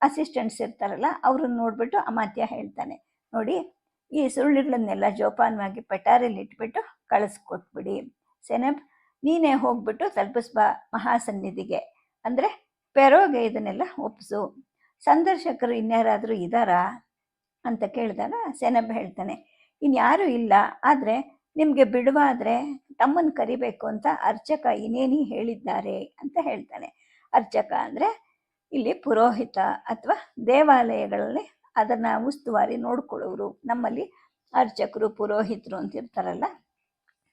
ಅಸಿಸ್ಟೆಂಟ್ಸ್ ಇರ್ತಾರಲ್ಲ, ಅವ್ರನ್ನ ನೋಡಿಬಿಟ್ಟು ಅಮಾತ್ಯ ಹೇಳ್ತಾನೆ. ನೋಡಿ, ಈ ಸುರುಳಿಗಳನ್ನೆಲ್ಲ ಜೋಪಾನವಾಗಿ ಪೆಟಾರಿಯಲ್ಲಿ ಇಟ್ಬಿಟ್ಟು ಕಳಿಸ್ಕೊಟ್ಬಿಡಿ. ಸೆನೆಬ್, ನೀನೇ ಹೋಗ್ಬಿಟ್ಟು ತಲುಪಿಸ್ಬಾ ಮಹಾಸನ್ನಿಧಿಗೆ. ಅಂದರೆ ಪೆರೋಗೆ ಇದನ್ನೆಲ್ಲ ಒಪ್ಪಿಸು ಸಂದರ್ಶಕರು ಇನ್ಯಾರಾದರೂ ಇದ್ದಾರಾ ಅಂತ ಕೇಳಿದಾಗ ಸೆನಬ್ ಹೇಳ್ತಾನೆ ಇನ್ಯಾರೂ ಇಲ್ಲ, ಆದರೆ ನಿಮಗೆ ಬಿಡುವಾದರೆ ತಮ್ಮನ್ನು ಕರಿಬೇಕು ಅಂತ ಅರ್ಚಕ ಇನ್ನೇನಿ ಹೇಳಿದ್ದಾರೆ ಅಂತ ಹೇಳ್ತಾನೆ. ಅರ್ಚಕ ಅಂದರೆ ಇಲ್ಲಿ ಪುರೋಹಿತ ಅಥವಾ ದೇವಾಲಯಗಳಲ್ಲಿ ಅದನ್ನು ಉಸ್ತುವಾರಿ ನೋಡ್ಕೊಳ್ಳೋರು. ನಮ್ಮಲ್ಲಿ ಅರ್ಚಕರು, ಪುರೋಹಿತರು ಅಂತ ಇರ್ತಾರಲ್ಲ,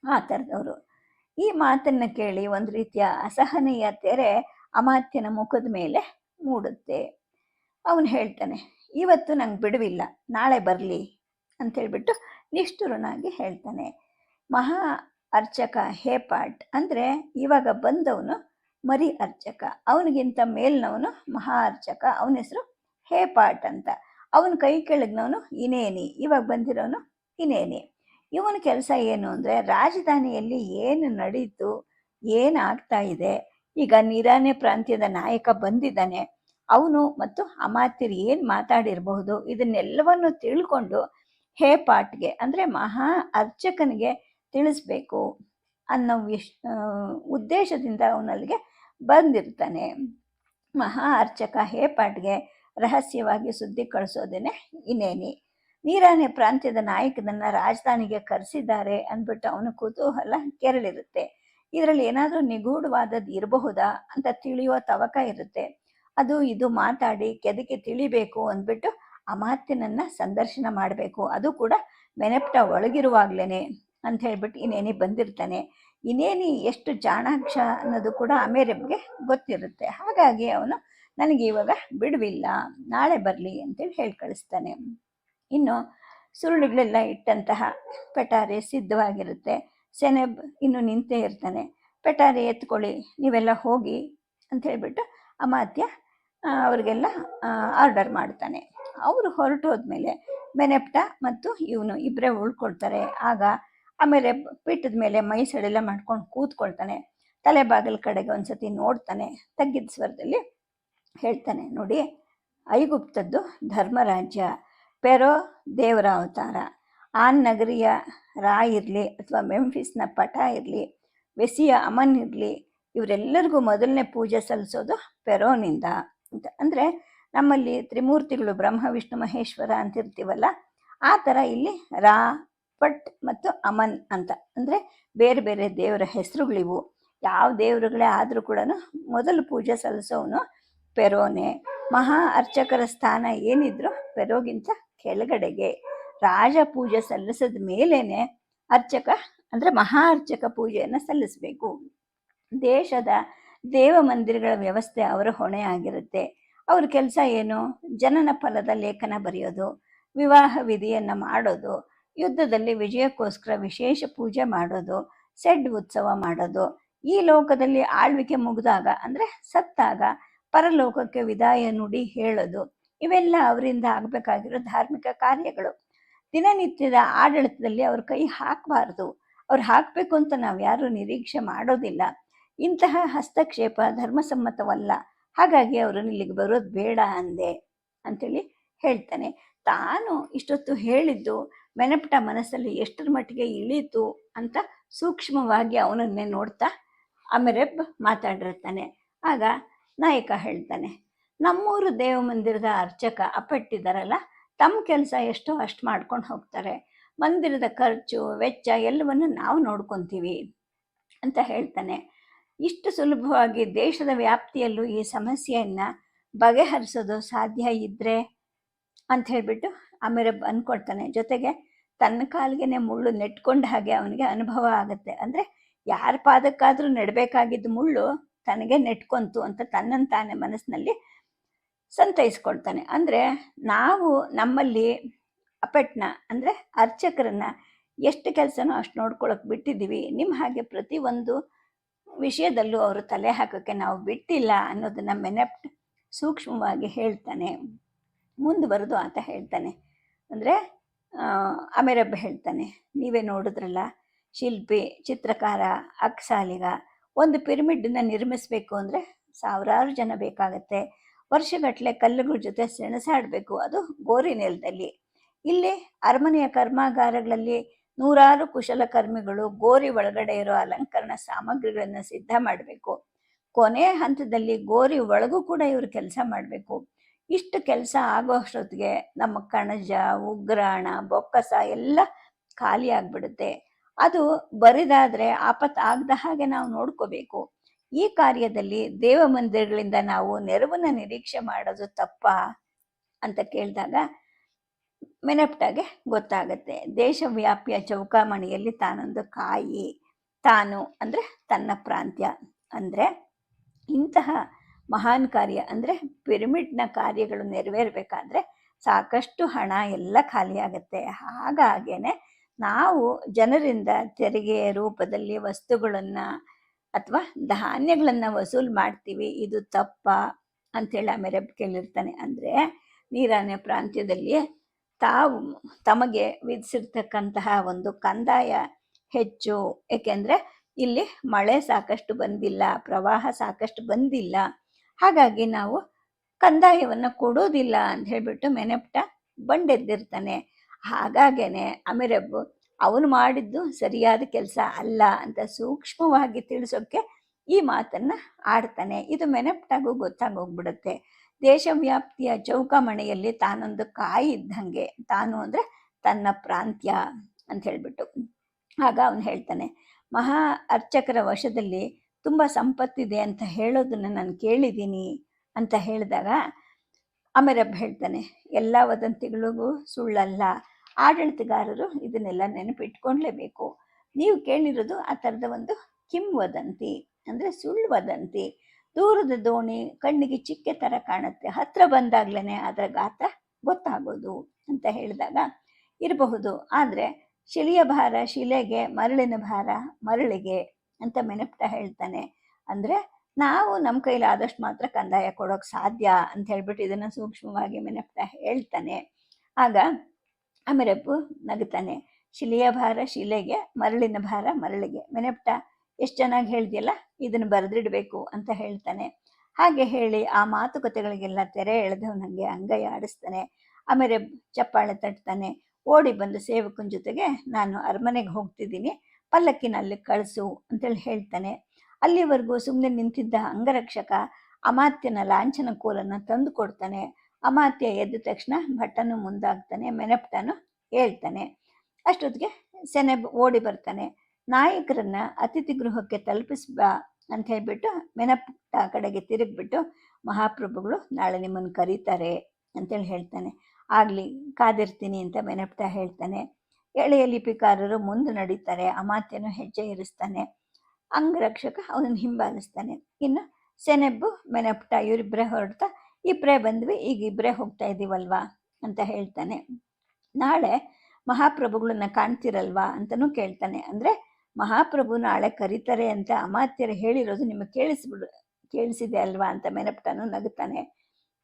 ಆ ಥರದವರು ಈ ಮಾತನ್ನು ಕೇಳಿ ಒಂದು ರೀತಿಯ ಅಸಹನೀಯ ತೆರೆ ಅಮಾತ್ಯನ ಮುಖದ ಮೇಲೆ ಮೂಡುತ್ತೆ. ಅವನು ಹೇಳ್ತಾನೆ, ಇವತ್ತು ನಂಗೆ ಬಿಡುವಿಲ್ಲ, ನಾಳೆ ಬರಲಿ ಅಂತೇಳ್ಬಿಟ್ಟು ನಿಷ್ಠುರನಾಗಿ ಹೇಳ್ತಾನೆ. ಮಹಾ ಅರ್ಚಕ ಹೇಪಾಟ್ ಅಂದರೆ ಇವಾಗ ಬಂದವನು ಮರಿ ಅರ್ಚಕ, ಅವನಿಗಿಂತ ಮೇಲ್ನವನು ಮಹಾ ಅರ್ಚಕ, ಅವನ ಹೆಸರು ಹೇಪಾಟ್ ಅಂತ. ಅವನ ಕೈ ಕೆಳಗ್ನವನು ಇನೇನಿ ಇವಾಗ ಬಂದಿರೋನು ಇನೇನಿ ಇವನ ಕೆಲಸ ಏನು ಅಂದರೆ ರಾಜಧಾನಿಯಲ್ಲಿ ಏನು ನಡೀತು, ಏನಾಗ್ತಾ ಇದೆ ಈಗ ನಿರಾನೆ ಪ್ರಾಂತ್ಯದ ನಾಯಕ ಬಂದಿದ್ದಾನೆ. ಅವನು ಮತ್ತು ಅಮಾತ್ಯರು ಏನು ಮಾತಾಡಿರಬಹುದು ಇದನ್ನೆಲ್ಲವನ್ನು ತಿಳ್ಕೊಂಡು, ಹೇ ಪಾಟ್ಗೆ, ಅಂದರೆ ಮಹಾ ಅರ್ಚಕನಿಗೆ ತಿಳಿಸ್ಬೇಕು ಅನ್ನೋ ವಿಶ್ ಉದ್ದೇಶದಿಂದ ಅವನಲ್ಲಿಗೆ ಬಂದಿರ್ತಾನೆ. ಮಹಾ ಅರ್ಚಕ, ಹೇ ಪಾಟ್ಗೆ, ರಹಸ್ಯವಾಗಿ ಸುದ್ದಿ ಕಳಿಸೋದೇನೆ ಇನ್ನೇನಿ. ನೀರಾನೆ ಪ್ರಾಂತ್ಯದ ನಾಯಕನನ್ನ ರಾಜಧಾನಿಗೆ ಕರೆಸಿದ್ದಾರೆ ಅಂದ್ಬಿಟ್ಟು ಅವನ ಕುತೂಹಲ ಕೆರಳಿರುತ್ತೆ. ಇದರಲ್ಲಿ ಏನಾದರೂ ನಿಗೂಢವಾದದ್ದು ಇರಬಹುದಾ ಅಂತ ತಿಳಿಯುವ ತವಕ ಇರುತ್ತೆ. ಅದು ಇದು ಮಾತಾಡಿ ಕೆದಕ್ಕೆ ತಿಳಿಬೇಕು ಅಂದ್ಬಿಟ್ಟು ಅಮಾತ್ಯನನ್ನು ಸಂದರ್ಶನ ಮಾಡಬೇಕು. ಅದು ಕೂಡ ಮೆನೆಪ್ಟ ಒಳಗಿರುವಾಗ್ಲೇ ಅಂತ ಹೇಳ್ಬಿಟ್ಟು ಇನ್ನೇನಿ ಬಂದಿರ್ತಾನೆ. ಇನ್ನೇನಿ ಎಷ್ಟು ಚಾಣಾಕ್ಷ ಅನ್ನೋದು ಕೂಡ ಅಮೇರಬ್ಗೆ ಗೊತ್ತಿರುತ್ತೆ. ಹಾಗಾಗಿ ಅವನು ನನಗೆ ಇವಾಗ ಬಿಡುವಿಲ್ಲ, ನಾಳೆ ಬರಲಿ ಅಂತೇಳಿ ಹೇಳಿ ಕಳಿಸ್ತಾನೆ. ಇನ್ನು ಸುರುಳುಗಳೆಲ್ಲ ಇಟ್ಟಂತಹ ಪಟಾರೆ ಸಿದ್ಧವಾಗಿರುತ್ತೆ. ಸೆನೆಬ್ ಇನ್ನು ನಿಂತೇ ಇರ್ತಾನೆ. ಪೆಟಾರಿ ಎತ್ಕೊಳ್ಳಿ, ನೀವೆಲ್ಲ ಹೋಗಿ ಅಂತ ಹೇಳಿಬಿಟ್ಟು ಅಮಾತ್ಯ ಅವ್ರಿಗೆಲ್ಲ ಆರ್ಡರ್ ಮಾಡ್ತಾನೆ. ಅವರು ಹೊರಟೋದ್ಮೇಲೆ ಮೆನೆಪ್ಟ ಮತ್ತು ಇವನು ಇಬ್ಬರೇ ಉಳ್ಕೊಳ್ತಾರೆ. ಆಗ ಆಮೇಲೆ ಪೀಠದ ಮೇಲೆ ಮೈ ಸಡೆಲ್ಲ ಮಾಡ್ಕೊಂಡು ಕೂತ್ಕೊಳ್ತಾನೆ. ತಲೆ ಬಾಗಿಲ ಕಡೆಗೆ ಒಂದ್ಸತಿ ನೋಡ್ತಾನೆ. ತಗ್ಗಿದ ಸ್ವರದಲ್ಲಿ ಹೇಳ್ತಾನೆ, ನೋಡಿ, ಐಗುಪ್ತದ್ದು ಧರ್ಮರಾಜ್ಯ, ಪೆರೋ ದೇವರ ಅವತಾರ. ಆನ್ ನಗರಿಯ ರಾ ಇರಲಿ ಅಥವಾ ಮೆಂಫಿಸ್ನ ಪಟ ಇರಲಿ ವೆಸಿಯ ಅಮನ್ ಇರಲಿ, ಇವರೆಲ್ಲರಿಗೂ ಮೊದಲನೇ ಪೂಜೆ ಸಲ್ಲಿಸೋದು ಪೆರೋನಿಂದ ಅಂತ. ಅಂದರೆ ನಮ್ಮಲ್ಲಿ ತ್ರಿಮೂರ್ತಿಗಳು ಬ್ರಹ್ಮ, ವಿಷ್ಣು, ಮಹೇಶ್ವರ ಅಂತಿರ್ತೀವಲ್ಲ, ಆ ಥರ ಇಲ್ಲಿ ರಾ, ಪಟ್ ಮತ್ತು ಅಮನ್ ಅಂತ. ಅಂದರೆ ಬೇರೆ ಬೇರೆ ದೇವರ ಹೆಸರುಗಳಿವು. ಯಾವ ದೇವರುಗಳೇ ಆದರೂ ಕೂಡ ಮೊದಲು ಪೂಜೆ ಸಲ್ಲಿಸೋನು ಪೆರೋನೆ ಮಹಾ ಅರ್ಚಕರ ಸ್ಥಾನ ಏನಿದ್ರು ಪೆರೋಗಿಂತ ಕೆಳಗಡೆಗೆ. ರಾಜ ಪೂಜೆ ಸಲ್ಲಿಸಿದ ಮೇಲೇನೆ ಅರ್ಚಕ, ಅಂದರೆ ಮಹಾ ಅರ್ಚಕ ಪೂಜೆಯನ್ನು ಸಲ್ಲಿಸಬೇಕು. ದೇಶದ ದೇವ ಮಂದಿರಗಳ ವ್ಯವಸ್ಥೆ ಅವರ ಹೊಣೆ ಆಗಿರುತ್ತೆ. ಅವ್ರ ಕೆಲಸ ಏನು? ಜನನ ಫಲದ ಲೇಖನ ಬರೆಯೋದು, ವಿವಾಹ ವಿಧಿಯನ್ನು ಮಾಡೋದು, ಯುದ್ಧದಲ್ಲಿ ವಿಜಯಕ್ಕೋಸ್ಕರ ವಿಶೇಷ ಪೂಜೆ ಮಾಡೋದು, ಸೆಡ್ ಉತ್ಸವ ಮಾಡೋದು. ಈ ಲೋಕದಲ್ಲಿ ಆಳ್ವಿಕೆ ಮುಗಿದಾಗ, ಅಂದರೆ ಸತ್ತಾಗ ಪರಲೋಕಕ್ಕೆ ವಿದಾಯ ನುಡಿ ಹೇಳೋದು, ಇವೆಲ್ಲ ಅವರಿಂದ ಆಗಬೇಕಾಗಿರೋ ಧಾರ್ಮಿಕ ಕಾರ್ಯಗಳು. ದಿನನಿತ್ಯದ ಆಡಳಿತದಲ್ಲಿ ಅವ್ರ ಕೈ ಹಾಕಬಾರ್ದು. ಅವ್ರು ಹಾಕಬೇಕು ಅಂತ ನಾವು ಯಾರು ನಿರೀಕ್ಷೆ ಮಾಡೋದಿಲ್ಲ. ಇಂತಹ ಹಸ್ತಕ್ಷೇಪ ಧರ್ಮಸಮ್ಮತವಲ್ಲ. ಹಾಗಾಗಿ ಅವರನ್ನು ಇಲ್ಲಿಗೆ ಬರೋದು ಬೇಡ ಅಂದೆ ಅಂಥೇಳಿ ಹೇಳ್ತಾನೆ. ತಾನು ಇಷ್ಟೊತ್ತು ಹೇಳಿದ್ದು ಮೆನಪಟ ಮನಸ್ಸಲ್ಲಿ ಎಷ್ಟರ ಮಟ್ಟಿಗೆ ಇಳೀತು ಅಂತ ಸೂಕ್ಷ್ಮವಾಗಿ ಅವನನ್ನೇ ನೋಡ್ತಾ ಅಮೆರೆಬ್ ಮಾತಾಡಿರ್ತಾನೆ. ಆಗ ನಾಯಕ ಹೇಳ್ತಾನೆ, ನಮ್ಮೂರು ದೇವ ಮಂದಿರದ ಅರ್ಚಕ ಅಪ್ಪಟ್ಟಿದ್ದಾರಲ್ಲ ತಮ್ಮ ಕೆಲಸ ಎಷ್ಟೋ ಅಷ್ಟು ಮಾಡ್ಕೊಂಡು ಹೋಗ್ತಾರೆ. ಮಂದಿರದ ಖರ್ಚು, ವೆಚ್ಚ ಎಲ್ಲವನ್ನು ನಾವು ನೋಡ್ಕೊತೀವಿ ಅಂತ ಹೇಳ್ತಾನೆ. ಇಷ್ಟು ಸುಲಭವಾಗಿ ದೇಶದ ವ್ಯಾಪ್ತಿಯಲ್ಲೂ ಈ ಸಮಸ್ಯೆಯನ್ನು ಬಗೆಹರಿಸೋದು ಸಾಧ್ಯ ಇದ್ದರೆ ಅಂತ ಹೇಳಿಬಿಟ್ಟು ಆಮೇಲೆ ಅಂದ್ಕೊಳ್ತಾನೆ ಜೊತೆಗೆ ತನ್ನ ಕಾಲಿಗೆ ಮುಳ್ಳು ನೆಟ್ಕೊಂಡ ಹಾಗೆ ಅವನಿಗೆ ಅನುಭವ ಆಗುತ್ತೆ. ಅಂದರೆ ಯಾರ ಪಾದಕ್ಕಾದರೂ ನೆಡಬೇಕಾಗಿದ್ದ ಮುಳ್ಳು ತನಗೆ ನೆಟ್ಕೊಂತು ಅಂತ ತನ್ನನ್ನು ತಾನೇ ಮನಸ್ಸಿನಲ್ಲಿ ಸಂತೈಸ್ಕೊಳ್ತಾನೆ. ಅಂದರೆ ನಾವು ನಮ್ಮಲ್ಲಿ ಅಪಟ್ನ, ಅಂದರೆ ಅರ್ಚಕರನ್ನ ಎಷ್ಟು ಕೆಲಸನೋ ಅಷ್ಟು ನೋಡ್ಕೊಳಕ್ಕೆ ಬಿಟ್ಟಿದ್ದೀವಿ. ನಿಮ್ಮ ಹಾಗೆ ಪ್ರತಿಯೊಂದು ವಿಷಯದಲ್ಲೂ ಅವರು ತಲೆ ಹಾಕೋಕ್ಕೆ ನಾವು ಬಿಟ್ಟಿಲ್ಲ ಅನ್ನೋದನ್ನು ಮೆನೆಪ್ಟ್, ಸೂಕ್ಷ್ಮವಾಗಿ ಹೇಳ್ತಾನೆ. ಮುಂದುವರೆದು ಆತ ಹೇಳ್ತಾನೆ. ಅಂದರೆ ಅಮೆರಬ್ಬ ಹೇಳ್ತಾನೆ, ನೀವೇ ನೋಡಿದ್ರಲ್ಲ, ಶಿಲ್ಪಿ, ಚಿತ್ರಕಾರ ಅಕ್ಸಾಲಿಗ ಒಂದು ಪಿರಮಿಡನ್ನ ನಿರ್ಮಿಸಬೇಕು ಅಂದರೆ ಸಾವಿರಾರು ಜನ ಬೇಕಾಗತ್ತೆ. ವರ್ಷಗಟ್ಟಲೆ ಕಲ್ಲುಗಳ ಜೊತೆ ಸೆಣಸಾಡಬೇಕು. ಅದು ಗೋರಿ ನೆಲದಲ್ಲಿ. ಇಲ್ಲಿ ಅರಮನೆಯ ಕರ್ಮಾಗಾರಗಳಲ್ಲಿ ನೂರಾರು ಕುಶಲಕರ್ಮಿಗಳು ಗೋರಿ ಒಳಗಡೆ ಇರೋ ಅಲಂಕರಣ ಸಾಮಗ್ರಿಗಳನ್ನು ಸಿದ್ಧ ಮಾಡಬೇಕು. ಕೊನೆಯ ಹಂತದಲ್ಲಿ ಗೋರಿ ಒಳಗೂ ಕೂಡ ಇವರು ಕೆಲಸ ಮಾಡಬೇಕು. ಇಷ್ಟು ಕೆಲಸ ಆಗೋ ಅಷ್ಟೊತ್ತಿಗೆ ನಮ್ಮ ಕಣಜ, ಉಗ್ರಾಣ, ಬೊಕ್ಕಸ ಎಲ್ಲ ಖಾಲಿ ಆಗ್ಬಿಡುತ್ತೆ. ಅದು ಬರಿದಾದ್ರೆ ಆಪತ್ ಆಗದ ಹಾಗೆ ನಾವು ನೋಡ್ಕೋಬೇಕು. ಈ ಕಾರ್ಯದಲ್ಲಿ ದೇವ ಮಂದಿರಗಳಿಂದ ನಾವು ನೆರವನ್ನ ನಿರೀಕ್ಷೆ ಮಾಡೋದು ತಪ್ಪ ಅಂತ ಕೇಳಿದಾಗ ಮೆನಪ್ಟಾಗೆ ಗೊತ್ತಾಗತ್ತೆ. ದೇಶವ್ಯಾಪಿಯ ಚೌಕಾಮಣಿಯಲ್ಲಿ ತಾನೊಂದು ಕಾಯಿ, ತಾನು ಅಂದರೆ ತನ್ನ ಪ್ರಾಂತ್ಯ ಅಂದರೆ ಇಂತಹ ಮಹಾನ್ ಕಾರ್ಯ ಅಂದರೆ ಪಿರಮಿಡ್ನ ಕಾರ್ಯಗಳು ನೆರವೇರಬೇಕಾದ್ರೆ ಸಾಕಷ್ಟು ಹಣ ಎಲ್ಲ ಖಾಲಿಯಾಗತ್ತೆ ಹಾಗಾಗೇನೆ ನಾವು ಜನರಿಂದ ತೆರಿಗೆ ರೂಪದಲ್ಲಿ ವಸ್ತುಗಳನ್ನು ಅಥವಾ ಧಾನ್ಯಗಳನ್ನು ವಸೂಲ್ ಮಾಡ್ತೀವಿ, ಇದು ತಪ್ಪ ಅಂಥೇಳಿ ಆಮೇಲೆ ಕೇಳಿರ್ತಾನೆ. ಅಂದರೆ ನೀರಾನೆ ಪ್ರಾಂತ್ಯದಲ್ಲಿ ತಾವು ತಮಗೆ ವಿಧಿಸಿರ್ತಕ್ಕಂತಹ ಒಂದು ಕಂದಾಯ ಹೆಚ್ಚು. ಏಕೆಂದರೆ ಇಲ್ಲಿ ಮಳೆ ಸಾಕಷ್ಟು ಬಂದಿಲ್ಲ, ಪ್ರವಾಹ ಸಾಕಷ್ಟು ಬಂದಿಲ್ಲ. ಹಾಗಾಗಿ ನಾವು ಕಂದಾಯವನ್ನು ಕೊಡೋದಿಲ್ಲ ಅಂತ ಹೇಳಿಬಿಟ್ಟು ಮೆನೆಪ್ಟ ಬಂಡೆದ್ದಿರ್ತಾನೆ. ಹಾಗಾಗೇನೆ ಅಮಿರಬ್ಬು ಅವನು ಮಾಡಿದ್ದು ಸರಿಯಾದ ಕೆಲಸ ಅಲ್ಲ ಅಂತ ಸೂಕ್ಷ್ಮವಾಗಿ ತಿಳಿಸೋಕ್ಕೆ ಈ ಮಾತನ್ನು ಆಡ್ತಾನೆ. ಇದು ಮೆನಪ್ಟಾಗೂ ಗೊತ್ತಾಗೋಗ್ಬಿಡುತ್ತೆ ದೇಶವ್ಯಾಪ್ತಿಯ ಚೌಕಮಣೆಯಲ್ಲಿ ತಾನೊಂದು ಕಾಯಿ ಇದ್ದಂಗೆ. ತಾನು ಅಂದರೆ ತನ್ನ ಪ್ರಾಂತ್ಯ ಅಂತ ಹೇಳಿಬಿಟ್ಟು. ಆಗ ಅವನು ಹೇಳ್ತಾನೆ, ಮಹಾ ಅರ್ಚಕರ ವಶದಲ್ಲಿ ತುಂಬ ಸಂಪತ್ತಿದೆ ಅಂತ ಹೇಳೋದನ್ನು ನಾನು ಕೇಳಿದ್ದೀನಿ ಅಂತ ಹೇಳಿದಾಗ ಅಮರಬ್ ಹೇಳ್ತಾನೆ, ಎಲ್ಲ ವದಂತಿಗಳಿಗೂ ಸುಳ್ಳಲ್ಲ. ಆಡಳಿತಗಾರರು ಇದನ್ನೆಲ್ಲ ನೆನಪಿಟ್ಕೊಳ್ಲೇಬೇಕು. ನೀವು ಕೇಳಿರೋದು ಆ ಥರದ ಒಂದು ಕಿಂವದಂತಿ ಅಂದರೆ ಸುಳ್ಳು ವದಂತಿ. ದೂರದ ದೋಣಿ ಕಣ್ಣಿಗೆ ಚಿಕ್ಕೆ ಥರ ಕಾಣುತ್ತೆ. ಹತ್ರ ಬಂದಾಗ್ಲೇ ಅದರ ಗಾತ್ರ ಗೊತ್ತಾಗೋದು ಅಂತ ಹೇಳಿದಾಗ ಇರಬಹುದು. ಆದರೆ ಶಿಲೆಯ ಭಾರ, ಶಿಲೆಗೆ, ಮರಳಿನ ಭಾರ, ಮರಳಿಗೆ ಅಂತ ಮೆನಪ್ಟ ಹೇಳ್ತಾನೆ. ಅಂದರೆ ನಾವು ನಮ್ಮ ಕೈಲಿ ಆದಷ್ಟು ಮಾತ್ರ ಕಂದಾಯ ಕೊಡೋಕೆ ಸಾಧ್ಯ ಅಂತ ಹೇಳ್ಬಿಟ್ಟು ಇದನ್ನು ಸೂಕ್ಷ್ಮವಾಗಿ ಮೆನಪ್ಟ ಹೇಳ್ತಾನೆ. ಆಗ ಅಮೆರಪ್ಪು ನಗುತ್ತಾನೆ. ಶಿಲೆಯ ಭಾರ ಶಿಲೆಗೆ, ಮರಳಿನ ಭಾರ ಮರಳಿಗೆ. ಮೆನೆಪ್ಟ, ಎಷ್ಟು ಚೆನ್ನಾಗಿ ಹೇಳಿದೆಯಲ್ಲ, ಇದನ್ನು ಬರೆದಿಡಬೇಕು ಅಂತ ಹೇಳ್ತಾನೆ. ಹಾಗೆ ಹೇಳಿ ಆ ಮಾತುಕತೆಗಳಿಗೆಲ್ಲ ತೆರೆ ಎಳೆದವನಂಗೆ ಅಂಗೈ ಆಡಿಸ್ತಾನೆ. ಆಮೇಲೆ ಚಪ್ಪಾಳೆ ತಟ್ತಾನೆ. ಓಡಿ ಬಂದು ಸೇವಕನ ಜೊತೆಗೆ ನಾನು ಅರಮನೆಗೆ ಹೋಗ್ತಿದ್ದೀನಿ. ಪಲ್ಲಕ್ಕಿನಲ್ಲಿ ಕಳಿಸು ಅಂತೇಳಿ ಹೇಳ್ತಾನೆ. ಅಲ್ಲಿವರೆಗೂ ಸುಮ್ಮನೆ ನಿಂತಿದ್ದ ಅಂಗರಕ್ಷಕ ಅಮಾತ್ಯನ ಲಾಂಛನ ಕೋಲನ್ನು ತಂದು ಕೊಡ್ತಾನೆ. ಅಮಾತ್ಯ ಎದ್ದ ತಕ್ಷಣ ಭಟ್ಟನು ಮುಂದಾಗ್ತಾನೆ, ಮೆನಪ್ಟನು ಹೇಳ್ತಾನೆ. ಅಷ್ಟೊತ್ತಿಗೆ ಸೆನೆಬ್ ಓಡಿ ಬರ್ತಾನೆ. ನಾಯಕರನ್ನ ಅತಿಥಿ ಗೃಹಕ್ಕೆ ತಲುಪಿಸ್ಬಾ ಅಂತ ಹೇಳ್ಬಿಟ್ಟು ಮೆನಪ್ಟ ಕಡೆಗೆ ತಿರುಗಿಬಿಟ್ಟು ಮಹಾಪ್ರಭುಗಳು ನಾಳೆ ನಿಮ್ಮನ್ನು ಕರೀತಾರೆ ಅಂತೇಳಿ ಹೇಳ್ತಾನೆ. ಆಗಲಿ, ಕಾದಿರ್ತೀನಿ ಅಂತ ಮೆನಪ್ಟ ಹೇಳ್ತಾನೆ. ಎಳೆಯ ಲಿಪಿಕಾರರು ಮುಂದೆ ನಡೀತಾರೆ, ಅಮಾತ್ಯನು ಹೆಜ್ಜೆ ಇರಿಸ್ತಾನೆ. ಅಂಗರಕ್ಷಕ ಅವನನ್ನು ಹಿಂಬಾಲಿಸ್ತಾನೆ. ಇನ್ನು ಸೆನೆಬ್ಬು, ಮೆನಪ್ಟ ಇವರಿಬ್ಬರೇ ಹೊರಡ್ತಾ ಇಬ್ಬರೇ ಬಂದ್ವಿ, ಈಗ ಇಬ್ಬರೇ ಹೋಗ್ತಾ ಇದ್ದೀವಲ್ವಾ ಅಂತ ಹೇಳ್ತಾನೆ. ನಾಳೆ ಮಹಾಪ್ರಭುಗಳನ್ನ ಕಾಣ್ತಿರಲ್ವಾ ಅಂತಲೂ ಕೇಳ್ತಾನೆ. ಅಂದರೆ ಮಹಾಪ್ರಭು ನಾಳೆ ಕರೀತಾರೆ ಅಂತ ಅಮಾತ್ಯರು ಹೇಳಿರೋದು ನಿಮಗೆ ಕೇಳಿಸ್ಬಿಡು, ಕೇಳಿಸಿದೆ ಅಲ್ವಾ ಅಂತ ಮೆನಪ್ಟನು ನಗುತ್ತಾನೆ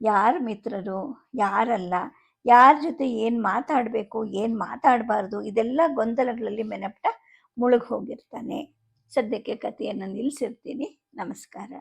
ಯಾರು ಮಿತ್ರರು? ಯಾರಲ್ಲ? ಯಾರ ಜೊತೆ ಏನು ಮಾತಾಡಬೇಕು, ಏನು ಮಾತಾಡಬಾರ್ದು? ಇದೆಲ್ಲ ಗೊಂದಲಗಳಲ್ಲಿ ಮೆನಪ್ಟ ಮುಳುಗಿ ಹೋಗಿರ್ತಾನೆ ಸದ್ಯಕ್ಕೆ ಕಥೆಯನ್ನು ನಿಲ್ಲಿಸಿರ್ತೀನಿ ನಮಸ್ಕಾರ.